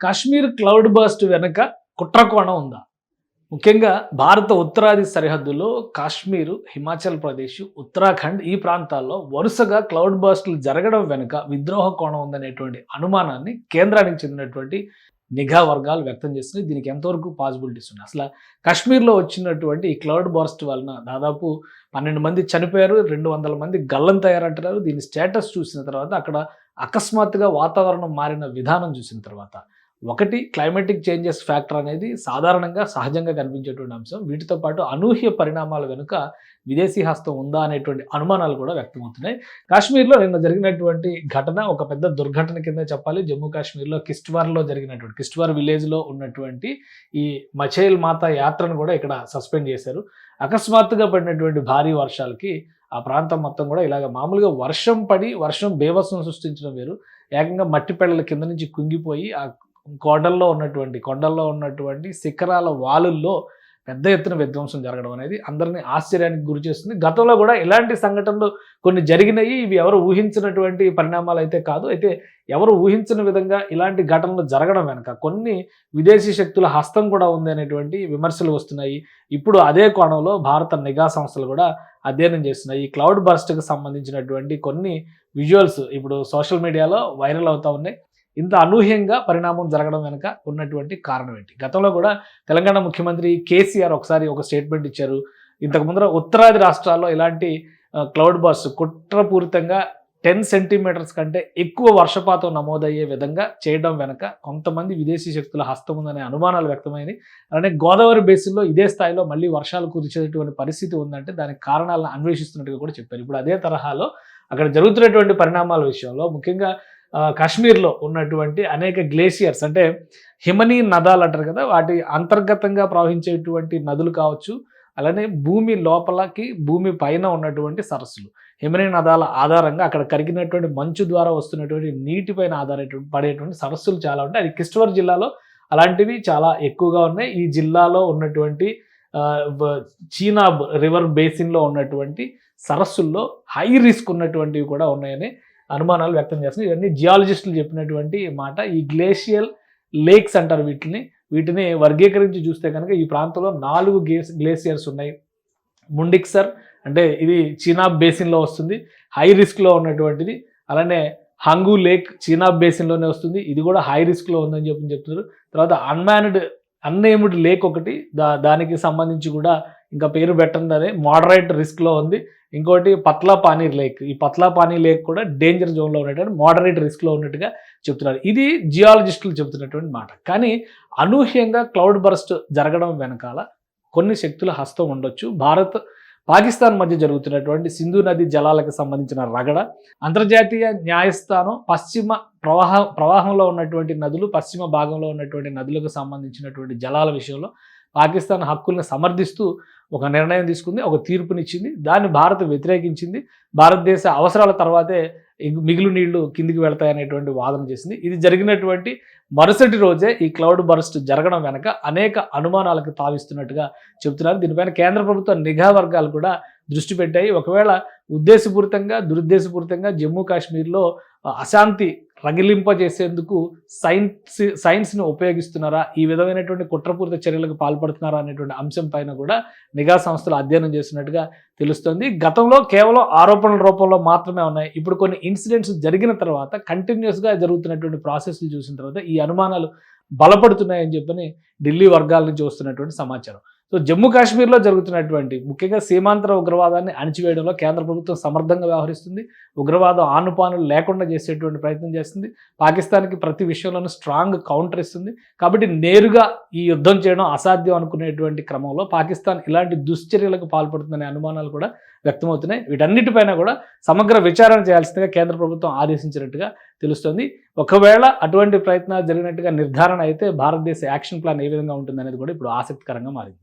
Kashmir cloud bust వెనుక కుట్రకోణం ఉందా? ముఖ్యంగా భారత ఉత్తరాది సరిహద్దులో కాశ్మీరు హిమాచల్ ప్రదేశ్ ఉత్తరాఖండ్ ఈ ప్రాంతాల్లో వరుసగా క్లౌడ్ బస్ట్లు జరగడం వెనుక విద్రోహ కోణం ఉందనేటువంటి అనుమానాన్ని కేంద్రానికి చెందినటువంటి నిఘా వర్గాలు వ్యక్తం చేస్తున్నాయి. దీనికి ఎంతవరకు పాసిబిలిటీస్ ఉన్నాయి? అసలు కాశ్మీర్లో వచ్చినటువంటి ఈ క్లౌడ్ బర్స్ట్ వలన దాదాపు పన్నెండు మంది చనిపోయారు రెండు వందల మంది గల్లం తయారంటున్నారు. దీని స్టేటస్ చూసిన తర్వాత అక్కడ అకస్మాత్తుగా వాతావరణం మారిన విధానం చూసిన తర్వాత ఒకటి క్లైమేటిక్ చేంజెస్ ఫ్యాక్టర్ అనేది సాధారణంగా సహజంగా కనిపించేటువంటి అంశం. వీటితో పాటు అనూహ్య పరిణామాల వెనుక విదేశీ హస్తం ఉందా అనేటువంటి అనుమానాలు కూడా వ్యక్తమవుతున్నాయి. కాశ్మీర్లో నిన్న జరిగినటువంటి ఘటన ఒక పెద్ద దుర్ఘటన కింద చెప్పాలి. జమ్మూ కాశ్మీర్లో కిస్ట్వార్లో జరిగినటువంటి కిస్ట్వార్ విలేజ్లో ఉన్నటువంటి ఈ మచేల్ మాత యాత్రను కూడా ఇక్కడ సస్పెండ్ చేశారు. అకస్మాత్తుగా పడినటువంటి భారీ వర్షాలకి ఆ ప్రాంతం మొత్తం కూడా ఇలాగ మామూలుగా వర్షం పడి వర్షం బేవస్వం సృష్టించడం వేరు. ఏకంగా మట్టి పెళ్ళల కింద నుంచి కుంగిపోయి ఆ కొండల్లో ఉన్నటువంటి కొండల్లో ఉన్నటువంటి శిఖరాల వాలుల్లో పెద్ద ఎత్తున విధ్వంసం జరగడం అనేది అందరినీ ఆశ్చర్యానికి గురి చేస్తుంది. గతంలో కూడా ఇలాంటి సంఘటనలు కొన్ని జరిగినాయి. ఇవి ఎవరు ఊహించినటువంటి పరిణామాలు అయితే కాదు. అయితే ఎవరు ఊహించిన విధంగా ఇలాంటి ఘటనలు జరగడం వెనక కొన్ని విదేశీ శక్తుల హస్తం కూడా ఉంది అనేటువంటి విమర్శలు వస్తున్నాయి. ఇప్పుడు అదే కోణంలో భారత నిఘా సంస్థలు కూడా అధ్యయనం చేస్తున్నాయి. ఈ క్లౌడ్ బర్స్ట్కి సంబంధించినటువంటి కొన్ని విజువల్స్ ఇప్పుడు సోషల్ మీడియాలో వైరల్ అవుతూ ఉన్నాయి. ఇంత అనూహ్యంగా పరిణామం జరగడం వెనుక ఉన్నటువంటి కారణం ఏంటి? గతంలో కూడా తెలంగాణ ముఖ్యమంత్రి కేసీఆర్ ఒకసారి ఒక స్టేట్మెంట్ ఇచ్చారు. ఇంతకు ముందర ఉత్తరాది రాష్ట్రాల్లో ఇలాంటి క్లౌడ్ బస్ కుట్రపూరితంగా టెన్ సెంటీమీటర్స్ కంటే ఎక్కువ వర్షపాతం నమోదయ్యే విధంగా చేయడం వెనక కొంతమంది విదేశీ శక్తుల హస్తం ఉందనే అనుమానాలు వ్యక్తమైంది అలానే గోదావరి బేసిన్లో ఇదే స్థాయిలో మళ్ళీ వర్షాలు కురిచేటువంటి పరిస్థితి ఉందంటే దానికి కారణాలను అన్వేషిస్తున్నట్టుగా కూడా చెప్పారు. ఇప్పుడు అదే తరహాలో అక్కడ జరుగుతున్నటువంటి పరిణామాల విషయంలో ముఖ్యంగా కాశ్మీర్లో ఉన్నటువంటి అనేక గ్లేషియర్స్ అంటే హిమనీ నదాలు అంటారు కదా వాటి అంతర్గతంగా ప్రవహించేటువంటి నదులు కావచ్చు అలానే భూమి లోపలకి భూమి పైన ఉన్నటువంటి సరస్సులు. హిమనీ నదాల ఆధారంగా అక్కడ కరిగినటువంటి మంచు ద్వారా వస్తున్నటువంటి నీటిపైన ఆధారటువంటి పడేటువంటి సరస్సులు చాలా ఉంటాయి. అది కిష్టవర్ జిల్లాలో అలాంటివి చాలా ఎక్కువగా ఉన్నాయి. ఈ జిల్లాలో ఉన్నటువంటి చీనా రివర్ బేసిన్లో ఉన్నటువంటి సరస్సుల్లో హై రిస్క్ ఉన్నటువంటివి కూడా ఉన్నాయని అనుమానాలు వ్యక్తం చేస్తున్నాయి. ఇవన్నీ జియాలజిస్టులు చెప్పినటువంటి మాట. ఈ గ్లేషియల్ లేక్స్ అంటారు వీటిని. వీటిని వర్గీకరించి చూస్తే కనుక ఈ ప్రాంతంలో నాలుగు గ్లేస్ గ్లేసియర్స్ ఉన్నాయి. ముండిక్సర్ అంటే ఇది చీనా బేసిన్లో వస్తుంది. హై రిస్క్లో ఉన్నటువంటిది. అలానే హంగు లేక్ చీనా బేసిన్లోనే వస్తుంది. ఇది కూడా హై రిస్క్లో ఉందని చెప్పి చెప్తున్నారు. తర్వాత అన్మాన్డ్ అన్నేమ్డ్ లేక్ ఒకటి దా దానికి సంబంధించి కూడా ఇంకా పేరు పెట్టండి మోడరేట్ రిస్క్లో ఉంది. ఇంకోటి పత్లా పానీ లేక్. ఈ పత్లా పానీ లేక్ కూడా డేంజర్ జోన్లో ఉన్నటువంటి మోడరేట్ రిస్క్లో ఉన్నట్టుగా చెప్తున్నారు. ఇది జియాలజిస్టులు చెబుతున్నటువంటి మాట. కానీ అనూహ్యంగా క్లౌడ్ బర్స్ట్ జరగడం వెనకాల కొన్ని శక్తుల హస్తం ఉండొచ్చు. భారత్ పాకిస్తాన్ మధ్య జరుగుతున్నటువంటి సింధు నది జలాలకు సంబంధించిన రగడ అంతర్జాతీయ న్యాయస్థానం పశ్చిమ ప్రవాహ ప్రవాహంలో ఉన్నటువంటి నదులు పశ్చిమ భాగంలో ఉన్నటువంటి నదులకు సంబంధించినటువంటి జలాల విషయంలో పాకిస్తాన్ హక్కుల్ని సమర్థిస్తూ ఒక నిర్ణయం తీసుకుంది ఒక తీర్పునిచ్చింది. దాన్ని భారత్ వ్యతిరేకించింది. భారతదేశ అవసరాల తర్వాతే మిగులు నీళ్ళు కిందికి వెళతాయనేటువంటి వాదన చేసింది. ఇది జరిగినటువంటి మరుసటి రోజే ఈ క్లౌడ్ బర్స్ట్ జరగడం వెనక అనేక అనుమానాలకు తావిస్తున్నట్టుగా చెబుతున్నారు. దీనిపైన కేంద్ర ప్రభుత్వ నిఘా వర్గాలు కూడా దృష్టి పెట్టాయి. ఒకవేళ ఉద్దేశపూరితంగా దురుద్దేశపూరితంగా జమ్మూ కాశ్మీర్లో అశాంతి రగిలింపజేసేందుకు సైన్స్ సైన్స్ని ఉపయోగిస్తున్నారా? ఈ విధమైనటువంటి కుట్రపూరిత చర్యలకు పాల్పడుతున్నారా అనేటువంటి అంశం పైన కూడా నిఘా సంస్థలు అధ్యయనం చేస్తున్నట్టుగా తెలుస్తుంది. గతంలో కేవలం ఆరోపణల రూపంలో మాత్రమే ఉన్నాయి. ఇప్పుడు కొన్ని ఇన్సిడెంట్స్ జరిగిన తర్వాత కంటిన్యూస్గా జరుగుతున్నటువంటి ప్రాసెస్లు చూసిన తర్వాత ఈ అనుమానాలు బలపడుతున్నాయని చెప్పని ఢిల్లీ వర్గాల నుంచి వస్తున్నటువంటి సమాచారం. సో జమ్మూ కాశ్మీర్లో జరుగుతున్నటువంటి ముఖ్యంగా సీమాంతర ఉగ్రవాదాన్ని అణిచివేయడంలో కేంద్ర ప్రభుత్వం సమర్థంగా వ్యవహరిస్తుంది. ఉగ్రవాదం ఆనుపానులు లేకుండా చేసేటువంటి ప్రయత్నం చేస్తుంది. పాకిస్తాన్కి ప్రతి విషయంలోనూ స్ట్రాంగ్ కౌంటర్ ఇస్తుంది. కాబట్టి నేరుగా ఈ యుద్ధం చేయడం అసాధ్యం అనుకునేటువంటి క్రమంలో పాకిస్తాన్ ఇలాంటి దుశ్చర్యలకు పాల్పడుతుందనే అనుమానాలు కూడా వ్యక్తమవుతున్నాయి. వీటన్నిటిపైన కూడా సమగ్ర విచారణ చేయాల్సిందిగా కేంద్ర ప్రభుత్వం ఆదేశించినట్టుగా తెలుస్తుంది. ఒకవేళ అటువంటి ప్రయత్నాలు జరిగినట్టుగా నిర్ధారణ అయితే భారతదేశ యాక్షన్ ప్లాన్ ఏ విధంగా ఉంటుందనేది కూడా ఇప్పుడు ఆసక్తికరంగా మారింది.